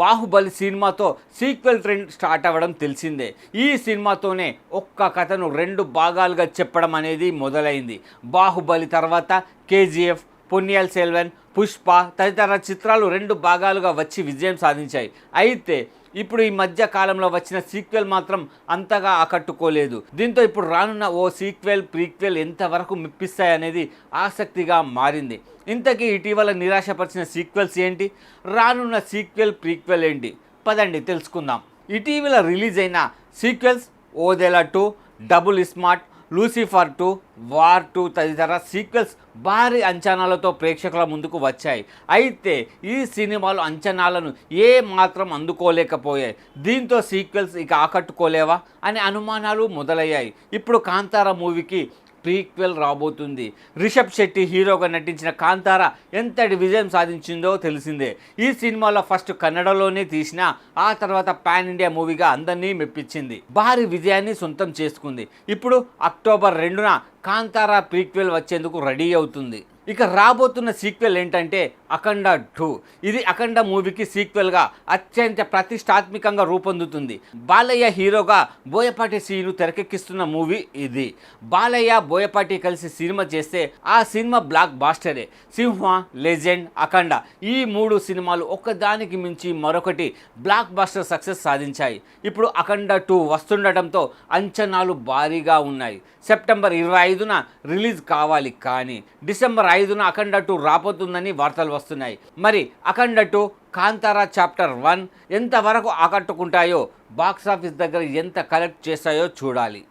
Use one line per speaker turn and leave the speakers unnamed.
బాహుబలి సినిమాతో sequel trend start అవ్వడం తెలిసిందే. ఈ సినిమాతోనే ఒక్క కథను రెండు భాగాలుగా చెప్పడం అనేది మొదలైంది. బాహుబలి తర్వాత కేజీఎఫ్ పొన్నియల్ సెల్వన్ పుష్ప తదితర చిత్రాలు రెండు భాగాలుగా వచ్చి విజయం సాధించాయి. అయితే ఇప్పుడు ఈ మధ్య కాలంలో వచ్చిన సీక్వెల్ మాత్రం అంతగా ఆకట్టుకోలేదు. దీంతో ఇప్పుడు రానున్న ఓ సీక్వెల్ ప్రీక్వెల్ ఎంతవరకు మెప్పిస్తాయనేది ఆసక్తిగా మారింది. ఇంతకీ ఇటీవల నిరాశపరిచిన సీక్వెల్స్ ఏంటి? రానున్న సీక్వెల్ ప్రీక్వెల్ ఏంటి? పదండి తెలుసుకుందాం. ఇటీవల రిలీజ్ అయిన sequels Odela two double smart Lucifer two war two తదితర సీక్వెల్స్ భారీ అంచనాలతో ప్రేక్షకుల ముందుకు వచ్చాయి. అయితే ఈ సినిమాలు అంచనాలను ఏ మాత్రం అందుకోలేకపోయాయి. దీంతో సీక్వెల్స్ ఇక ఆకట్టుకోలేవా అనే అనుమానాలు మొదలయ్యాయి. ఇప్పుడు కాంతార మూవీకి ప్రీక్వెల్ రాబోతుంది. రిషబ్ శెట్టి హీరోగా నటించిన కాంతార ఎంతటి విజయం సాధించిందో తెలిసిందే. ఈ సినిమాలో ఫస్ట్ కన్నడలోనే తీసిన ఆ తర్వాత పాన్ ఇండియా మూవీగా అందరినీ మెప్పించింది. భారీ విజయాన్ని సొంతం చేసుకుంది. ఇప్పుడు అక్టోబర్ రెండున కాంతార ప్రీక్వెల్ వచ్చేందుకు రెడీ అవుతుంది. ఇక రాబోతున్న సీక్వెల్ ఏంటంటే అఖండ టూ. ఇది అఖండ మూవీకి సీక్వెల్గా అత్యంత ప్రతిష్టాత్మకంగా రూపొందుతుంది. బాలయ్య హీరోగా బోయపాటి సీను తెరకెక్కిస్తున్న మూవీ ఇది. బాలయ్య బోయపాటి కలిసి సినిమా చేస్తే ఆ సినిమా బ్లాక్ బాస్టరే. సింహ లెజెండ్ అఖండ ఈ మూడు సినిమాలు ఒకదానికి మించి మరొకటి బ్లాక్ బాస్టర్ సక్సెస్ సాధించాయి. ఇప్పుడు అఖండ టూ వస్తుండటంతో అంచనాలు భారీగా ఉన్నాయి. సెప్టెంబర్ ఇరవై ఐదున రిలీజ్ కావాలి కానీ డిసెంబర్ ఐదున అఖండ టూ రాబోతుందని వార్తలు వస్తున్నాయి. మరి Akhanda two Kantara chapter one ఎంతవరకు ఆకట్టుకుంటాయో బాక్సాఫీస్ దగ్గర ఎంత కలెక్ట్ చేస్తాయో చూడాలి.